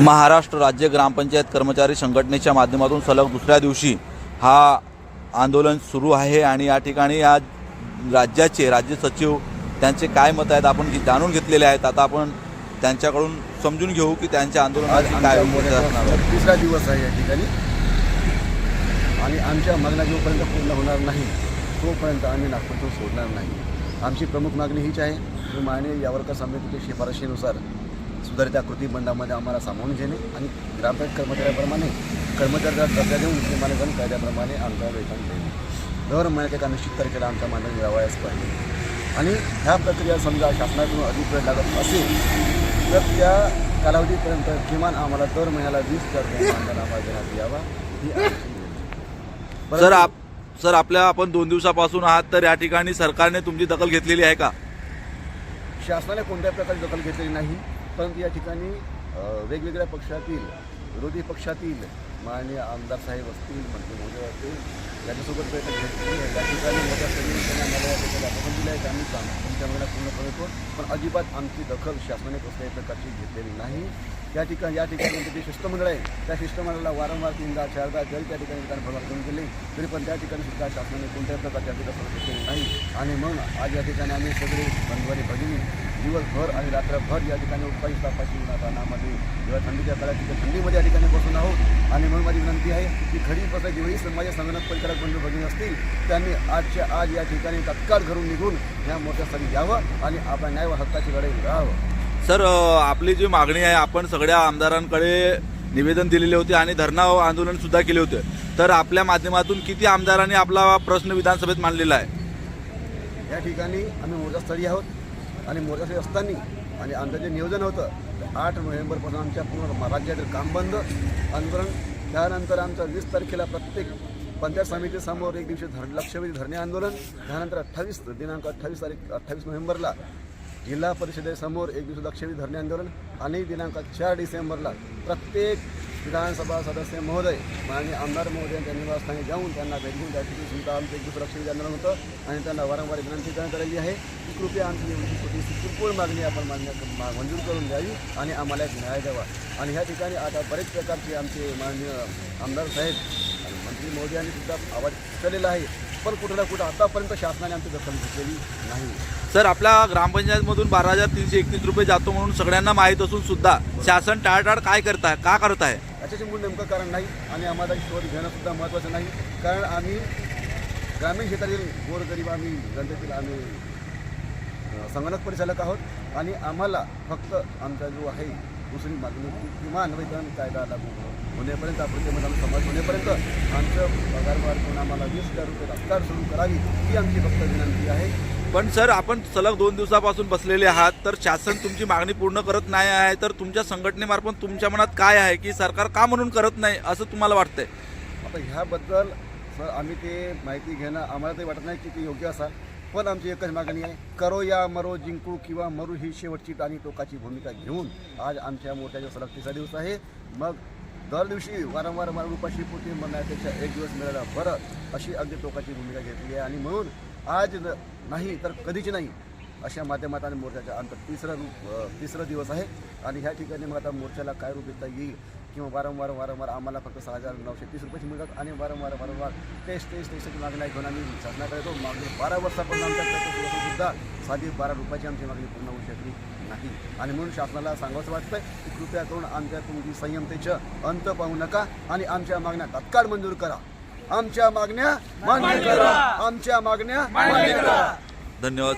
महाराष्ट्र राज्य ग्रामपंचायत कर्मचारी संघटनेच्या माध्यमातून सलग दुसऱ्या दिवशी हा आंदोलन सुरू आहे आणि या ठिकाणी आज राज्याचे राज्य सचिव त्यांचे काय मत आहेत आपण जी- जाणून घेतलेले आहेत आता आपण त्यांच्याकडून समजून घेऊ की त्यांच्या आमच्या काय तिसरा दिवस आहे या ठिकाणी. आणि आमच्या मागण्या जोपर्यंत पूर्ण होणार नाही तोपर्यंत आम्ही नागपूरतून सोडणार नाही. आमची प्रमुख मागणी हीच आहे. की माननीय यावरकर समितीच्या शिफारशीनुसार सुधारित कृती बंदामध्ये आम्हाला सामावून घेणे आणि ग्रामपंचायत कर्मचाऱ्याप्रमाणे कर्मचाऱ्याला दर्जा देऊन किमानगण कायद्याप्रमाणे आमचा वेतन देणे. दर महिन्याच्या एका निश्चित तारखेला आमच्या मागण्या मिळावयास पाहिजे. आणि ह्या प्रक्रिया समजा शासनाकडून अधिक वेळ लागत असेल तर त्या कालावधीपर्यंत किमान आम्हाला दर महिन्याला वीस हजार रुपये मानधन आम्हाला देण्यात यावा ही आमची. सर आप सर आपल्या आपण दोन दिवसापासून आहात तर या ठिकाणी सरकारने तुमची दखल घेतलेली आहे का? शासनाने कोणत्या प्रकारची दखल घेतलेली नाही. परंतु या ठिकाणी वेगवेगळ्या पक्षातील विरोधी पक्षातील माननीय आमदार साहेब असतील मंत्री महोदय असतील यांच्यासोबत प्रयत्न घेतले. त्या ठिकाणी मोठ्या सगळीकडे या ठिकाणी आपण दिलं आहे की आम्ही काम तुमच्या मागण्या पूर्ण करतो. पण अजिबात आमची दखल शासनाने कसल्याही प्रकारची घेतलेली नाही. त्या ठिकाणी या ठिकाणी जे शिष्टमंडळ आहे त्या शिष्टमंडळाला वारंवार तीनदा चारदा जरी त्या ठिकाणी ठिकाणी भगवान घेऊन तरी पण त्या ठिकाणी सुद्धा शासनाने कोणत्याही प्रकारची आमची दखल घेतलेली नाही. आणि मग आज या ठिकाणी आम्ही सगळे बंधवारी भगिनी दिवसभर आणि रात्रभर या ठिकाणी उत्पादित तापाशी उन्हातानामध्ये जेव्हा थंडीच्या काळात तिथे थंडीमध्ये या ठिकाणी बसून आहोत आणि म्हणून माझी विनंती आहे की खरी कसं जेवढी समाज संगणक परिचारक बंधू भगिनी असतील त्यांनी आजच्या आज या ठिकाणी तत्काळ घरून निघून या मोर्चासाठी यावं आणि आपल्या न्याय व हक्काची लढाई लढावं. सर आपली जी मागणी आहे आपण सगळ्या आमदारांकडे निवेदन दिलेले होते आणि धरणा आंदोलन सुद्धा केले होते. तर आपल्या माध्यमातून किती आमदारांनी आपला प्रश्न विधानसभेत मांडलेला आहे? या ठिकाणी आम्ही मोर्चास्थळी आहोत. आणि मोर्चासाठी असताना आणि आमचं जे नियोजन होतं आठ नोव्हेंबरपासून आमच्या पूर्ण राज्यातील काम बंद. आंदोलन त्यानंतर आमचं वीस तारखेला प्रत्येक पंचायत समितीसमोर एक दिवशी धर लक्षवेधी धरणे आंदोलन. त्यानंतर अठ्ठावीस दिनांक अठ्ठावीस तारीख अठ्ठावीस नोव्हेंबरला जिल्हा परिषदेसमोर एक दिवशी लक्षवेधी धरणे आंदोलन. आणि दिनांक चार डिसेंबरला प्रत्येक विधानसभा सदस्य महोदय माननीय आमदार महोदय यांच्या निवासस्थानी जाऊन त्यांना भेट घेऊन त्या ठिकाणी सुद्धा आमचं एक दुसरं लक्षवेधी होतं आणि त्यांना वारंवार विनंती करायची आहे. की कृपया आमची एवढी छोटीशी किरकोळ मागणी आपण मान्य मा- मंजूर करून द्यावी आणि आम्हाला एक न्याय द्यावा. आणि ह्या ठिकाणी आता बरेच प्रकारचे आमचे माननीय आमदार साहेब आणि मंत्री महोदयांनी सुद्धा आवाज उचललेला आहे. पण कुठं ना कुठं आतापर्यंत शासनाने आमची दखल घेतलेली नाही. सर आपल्या ग्रामपंचायतमधून बारा हजार तीनशे एकतीस रुपये जातो म्हणून सगळ्यांना माहीत असून सुद्धा शासन टाळटाळ काय करताय? का करत आहे याच्याचे मूळ नेमकं कारण नाही आणि आम्हाला शोध घेणंसुद्धा महत्त्वाचं नाही. कारण आम्ही ग्रामीण क्षेत्रातील गोरगरीब आम्ही जनतेतील आम्ही संगणक परिचालक आहोत आणि आम्हाला फक्त आमचा जो आहे दुसरी मागणी किमान वेतन कायदा लागू होण्यापर्यंत आपण आम्ही समाज होण्यापर्यंत आमचं पगार वाढ करून आम्हाला वीस हजार रुपये तत्काळ सुरू करावी ही आमची फक्त विनंती आहे. पण सर आपण सलग दोन दिवसापासून बसलेले आहात तर शासन तुमची मागणी पूर्ण करत नाही आहे तर तुमच्या संघटनेमार्फत तुमच्या मनात काय आहे की सरकार का म्हणून करत नाही असं तुम्हाला वाटतंय? आता ह्याबद्दल सर आम्ही ते माहिती घेणं आम्हाला ते वाटत नाही की ते योग्य असाल पण आमची एकच मागणी आहे करो या मरो जिंकू किंवा मरू ही शेवटची आणि टोकाची भूमिका घेऊन आज आमच्या मोठ्याच्या सलग तिसरा दिवस आहे. मग दर दिवशी वारंवार मला उपाशी पोटी म्हणण्यापेक्षा एक दिवस मिळाला बरं अशी अगदी टोकाची भूमिका घेतली आहे. आणि म्हणून आज नाही तर कधीच नाही अशा माध्यमात आणि मोर्चाच्या अंतर तिसरा रूप तिसरा दिवस आहे. आणि ह्या ठिकाणी मग आता मोर्चाला काय रूप देता येईल किंवा वारंवार वारंवार आम्हाला फक्त सहा हजार नऊशे तीस रुपयाची मिळतात आणि वारंवार वारंवार तेच तेच तेच मागणी घेऊन आम्ही शासनाकडे येतो मागणी बारा वर्षापर्यंत आमच्या सुद्धा साधी बारा रुपयाची आमची मागणी पूर्ण होऊ शकली नाही. आणि म्हणून शासनाला सांगावंसं वाटतंय की कृपया करून आमच्या तुमची संयमतेचं अंत पाहू नका आणि आमच्या मागण्या तत्काळ मंजूर करा. आमच्या मागण्या मान्य करा. आमच्या मागण्या मान्य करा. धन्यवाद.